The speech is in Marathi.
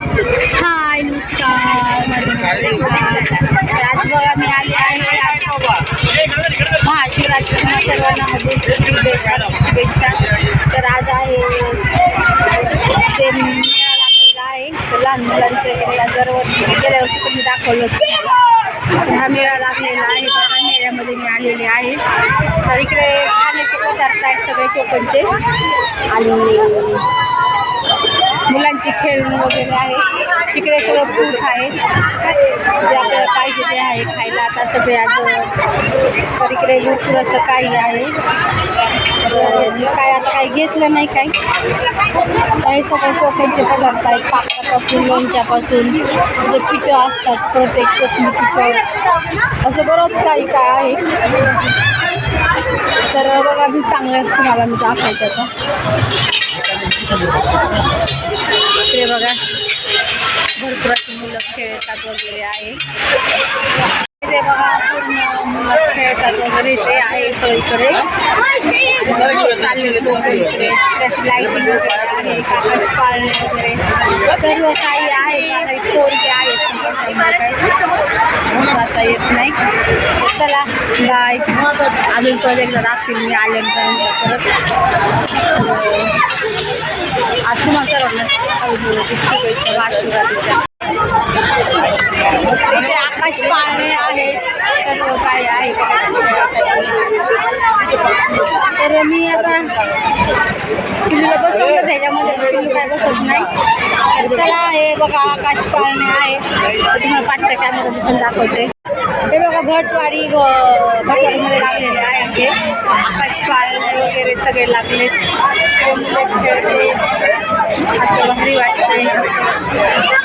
हाय नमस्कार. आज बघा मी आली आहे महाशिवरात्रीच्या सर्वांना शुभेच्छा तर आज आहे ते मेळा आहे लहान मुलांचं मेळा दरवर्षी गेल्या वर्षी तुम्ही दाखवलं होतं हा मेळा लागलेला आहे बघा मेळ्यामध्ये मी आलेले आहे तर इकडे खाण्याचे पदार्थ आहेत सगळे कोकणचे आणि मुलांची खेळणी वगैरे आहे तिकडे सगळं फ्रूट आहे जे आपल्याला पाहिजे ते आहे खायला. आता सगळे आज इकडे भरपूर असं काही आहे. तर मी काय आता काही घेतलं नाही काही. काही सगळे कोकणचे पदार्थ आहेत. पापडापासून लोणच्यापासून जे पिठं असतात प्रत्येक कोकणी पिठं. असं बरंच काही काय आहे. तर बघा मी चांगलं तुम्हाला मी दाखवायचं आता. ते बघा. भरपूर मुलं खेळतात वगैरे आहे. इथे बघा पूर्ण मुलं खेळतात वगैरे ते आहे सगळीकडे चाललेले त्याची लाईटिंग वगैरे आहे आकाश पाळणे वगैरे. सर्व काही आहे पोरगे आहेत काही येत नाही. चला बाय अजून प्रोजेक्टला दाखवील मी आल्यानंतर परत. हो. आज तुम्हाला सर्वांना अवधूची शुभेच्छा आकाश पाळणे आहेत तर काय आहे तर मी आता पिल्लूला बसवलं त्याच्यामध्ये काय बसत नाही. तर आहे हे बघा आकाश पाळणे आहे. तुम्हाला पाठच्या कॅमेरा पण दाखवते. हे बघा भटवाडी भटवाडीमध्ये लागलेले आहे आमचे आकाश पाळणे वगैरे सगळे लागलेत खेळते असं भारी वाटते